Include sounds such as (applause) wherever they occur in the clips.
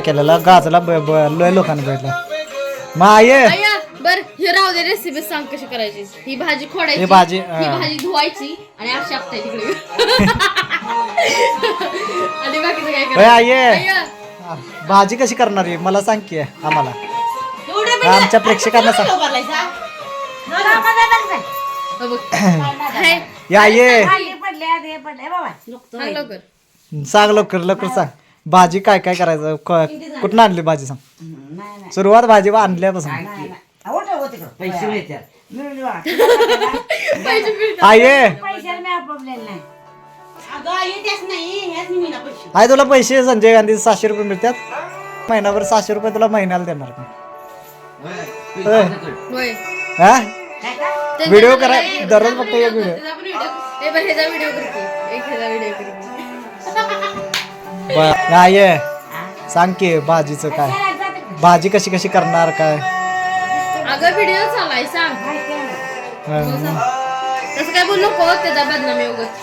केलेला गाजला ब- ब- लय लोकांना भेटला. अय्या बर हे राहू दे रेसिपी सांग कशी करायची. ही भाजी खोडायची ही भाजी, ही हा. भाजी धुवायची आणि अशी आपटाय तिकडे. आणि बाकीचं काय करायचं? अय्या, भाजी कशी करणार आहे? मला सांग की आम्हाला. आमच्या प्रेक्षकांना सांग. हो? बघ. हाय, या ये सांग लवकर. सांग लवकर लवकर सांग. भाजी काय काय करायचं? क- कुठून आणली भाजी सांग. सुरुवात भाजी आणल्यापासून. पैसे मिळतात. पैशाला मी नाही. अगं आई त्याच नाही. ह्याच मी ना पैसे. आय तुला पैसे संजय गांधी सहाशे रुपये मिळतात? महिनाभर सहाशे रुपये तुला महिन्याला देणार मी. होय. हा? व्हिडिओ करा. दररोज फक्त एक व्हिडिओ. हे बघ ह्याचा व्हिडिओ करते. एक ह्याचा व्हिडिओ करते. (laughs) हा ये. सांग की भाजीचं काय? भाजी कशी कशी करणार काय? अगं व्हिडिओ चालाय सांग. तसं काय बोलू नको त्याचा बदनामी उगत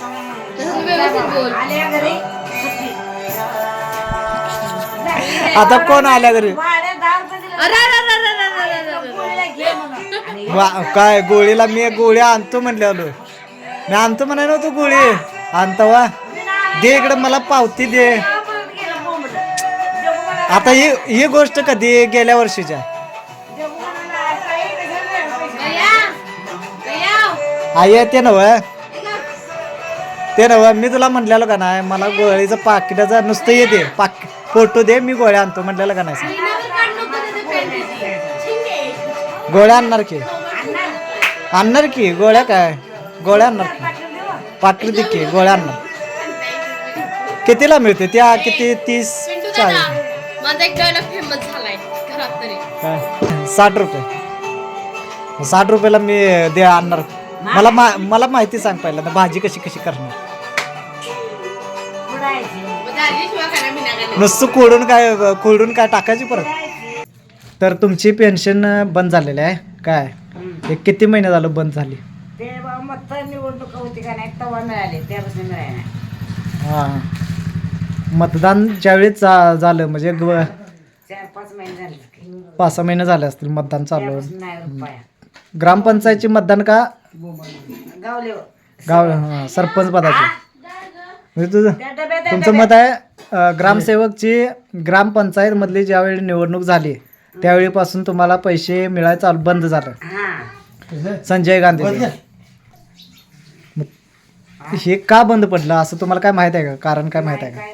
तसं तू व्यवस्थित बोल. आल्या घरी आता कोण आल्या घरी? अरे अरे अरे अरे अरे अरे अरे अरे. वा- काय गोळीला मी गोळी आणतो म्हणले आलो मी आणतो म्हणाय ना तू गोळी. आणतो वा. दे इकडे मला पावती दे. आता ही ही गोष्ट कधी गेल्या वर्षीच्या. आई ते नव ते नव मी तुला म्हटलेलं का नाही मला गोळीचं पाकिटाचं नुसतं ये दे पाक फोटो दे मी गोळ्या आणतो म्हटलेलं का नाही. गोळ्या आणणार की? आणणार की? गोळ्या काय? गोळ्या आणणार की? पाकिट दे की गोळ्या आणणार. कितीला मिळते? त्या किती? तीस चाळीस. माझा एक डायलॉग फेमस झालाय घरात तरी. काय? साठ रुपये. साठ रुपयाला मी दे आणणार. मला मा- मला माहिती सांग पहिल्यांदा भाजी कशी कशी करणार? बिना. नुसतं कोडून काय कोडून काय टाकायची परत? तर तुमची पेन्शन बंद झालेली आहे. काय? हे किती महिने झालं बंद झाली? ते निवडणूक होती का नाही तेव्हा मिळाले त्यापासून मिळाले नाही. हां. मतदान ज्यावेळेस जा- झालं म्हणजे ग- चार पाच महिने झाले पाच सहा महिने झाले असतील मतदान चालू त्यापासून नाही रुपया ग्रामपंचायतची मतदान का? गावले गाव हां, सरपंच पदाची. म्हणजे तुझं त्या डब्यात तुमचं मत आहे अ, ग्रामसेवकची ग्रामपंचायत मधली ज्यावेळी निवडणूक झाली त्यावेळीपासून तुम्हाला पैसे मिळायला चालू बंद झालं. हा. संजय गांधी. हे का बंद पडलं? असं तुम्हाला काय माहीत आहे का? कारण काय माहीत आहे काय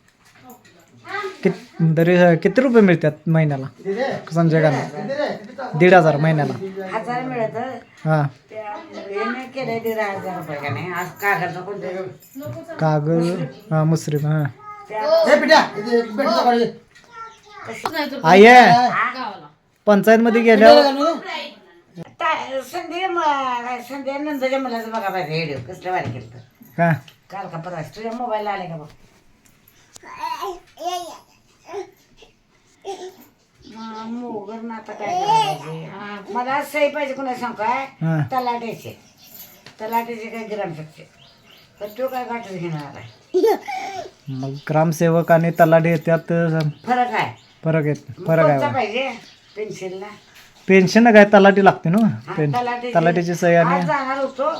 कित- तरी किती रुपये मिळतात महिन्याला? संजय गांधी दीड हजार महिन्याला. हजार मिळत. हा. याने केलंय दीड हजार रुपये का नाही? आज कागदचा कोणतं कागद हा मुस्लिम हा. नाही तर आई गावाला पंचायत मध्ये गेल्यावर ता- संध्या म- संध्या नंदच्या मुलाचं बघा पाहिजे व्हिडिओ कसलं भारी केलं का? काल का परवा तुझ्या मोबाईल आले का बघ? मोगर ना आता काय करायचे? मला सही पाहिजे कोणा सांग काय हा. तलाट्याचे तलाट्याचे काय ग्राम शकते तर तो काय गाठच घेणार आहे? मग ग्रामसेवक आणि तलाठी येतात फरक आहे. फरक येत मग फरक कोणता आहे पाहिजे? पेन्सिलला? पेन्शन काय तलाठी लागते ना? पेन तलाठीची- सही आज आणि जाणार होतो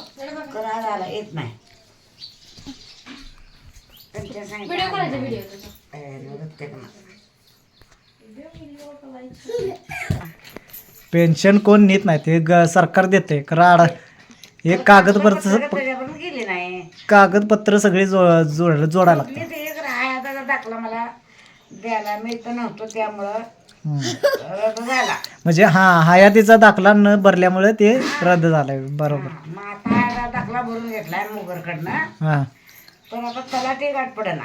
तर आज आला येत नाही. त्यांच्या सांगितलं व्हिडिओ करायचा व्हिडिओ ए, नृत्य करा. पेन्शन कोण नेत नाही ते ग- सरकार देते राड हे कागदपत्र त्याच्यापर्यंत गेली नाही कागदपत्र सगळे जो जोड जोडायला लागते मी ते एक राहायचा दाखला मला द्यायला मी तर नव्हतो त्यामुळं रद्द झाला. म्हणजे हा हयातीचा दाखला न भरल्यामुळे ते रद्द झालाय बरोबर. मग आता हा दाखला भरून घेतलाय मोगरकडनं. हा. पण आता त्याला ते गाठ पडेना.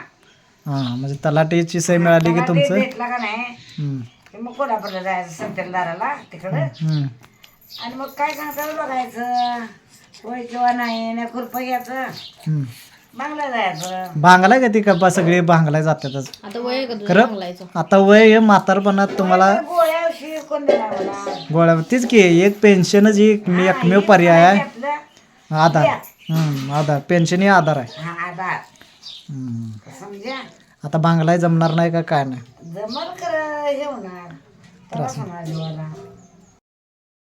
हा म्हणजे तलाठीची सही मिळाली की तुमचं? भेटला का नाही? हम्म, की मग कोल्हापूरला जायचं संतेलदाराला तिकडं. हम्म. आणि मग काय सांगतात बघायचं? होय किंवा नाही ना खुरपं घ्यायचं. हम्म. बांगला जायचं. भांगलाय का ती कप्पा? सगळी भांगलाय जातातच आता वय आहे का तुझं खरं? चांगलायचं आता वय हे म्हातारपणात तुम्हाला गोळ्या औषध कोण देणार मला? गोळ्या तीच की एक पेन्शनच एक मी एकमेव पर्याय आहे. आधार. हम्म, आधार. पेन्शन ही आधार आहे. हा आधार. समजा. आता भांगलाय जमणार नाही का काय नाही? जमल कर हे होणार. त्रास होणार. जीवाला